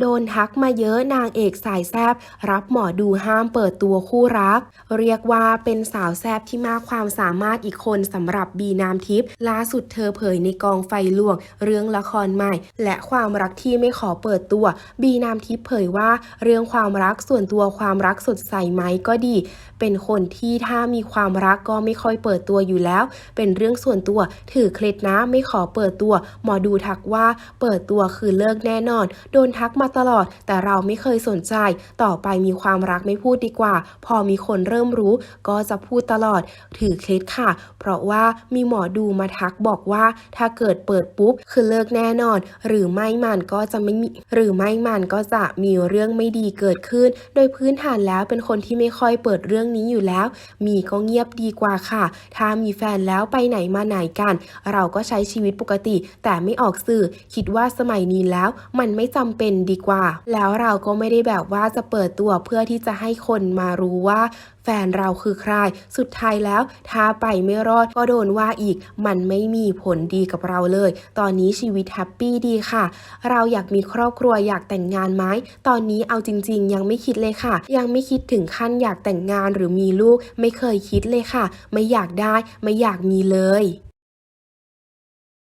โดนทักมาเยอะนางเอกสายแซบรับหมอดูห้ามเปิดตัวคู่รัก เรียกว่าเป็นสาวแซบที่มากความสามารถอีกคนสำหรับบีนามทิพย์ล่าสุดเธอเผยในกองไฟลวง เรื่องละครใหม่ และความรักที่ไม่ขอเปิดตัว บีนามทิพย์เผยว่า เรื่องความรักส่วนตัวความรักสดใสไหมก็ดี เป็นคนที่ถ้ามีความรักก็ไม่ค่อยเปิดตัวอยู่แล้ว เป็นเรื่องส่วนตัวถือเคล็ดนะไม่ขอเปิดตัว หมอดูทักว่าเปิดตัวคือเลิกแน่นอน โดนทักมาตลอด แต่เราไม่เคยสนใจ ต่อไปมีความรักไม่พูดดีกว่า พอมีคนเริ่มรู้ ก็จะพูดตลอด ถือเคล็ดค่ะ เพราะว่ามีหมอดูมาทักบอกว่า ถ้าเกิดเปิดปุ๊บคือเลิกแน่นอน หรือไม่มันก็จะไม่มีหรือไม่มันก็จะมีเรื่องไม่ดีเกิดขึ้น โดยพื้นฐานแล้วเป็นคนที่ไม่ค่อยเปิดเรื่องนี้อยู่แล้ว มีก็เงียบดีกว่าค่ะ ถ้ามีแฟนแล้วไปไหนมาไหนกัน เราก็ใช้ชีวิตปกติ แต่ไม่ออกสื่อ คิดว่าสมัยนี้แล้ว มันไม่จำเป็นดีกว่า แล้วเราก็ไม่ได้แบบว่าจะเปิดตัวเพื่อที่จะให้คนมารู้ว่าแฟนเราคือใคร สุดท้ายแล้วถ้าไปไม่รอดก็โดนว่าอีก มันไม่มีผลดีกับเราเลย ตอนนี้ชีวิตแฮปปี้ดีค่ะ เราอยากมีครอบครัวอยากแต่งงานไหม ตอนนี้เอาจริง ๆ ยังไม่คิดเลยค่ะ ยังไม่คิดถึงขั้นอยากแต่งงานหรือมีลูก ไม่เคยคิดเลยค่ะ ไม่อยากได้ ไม่อยากมีเลย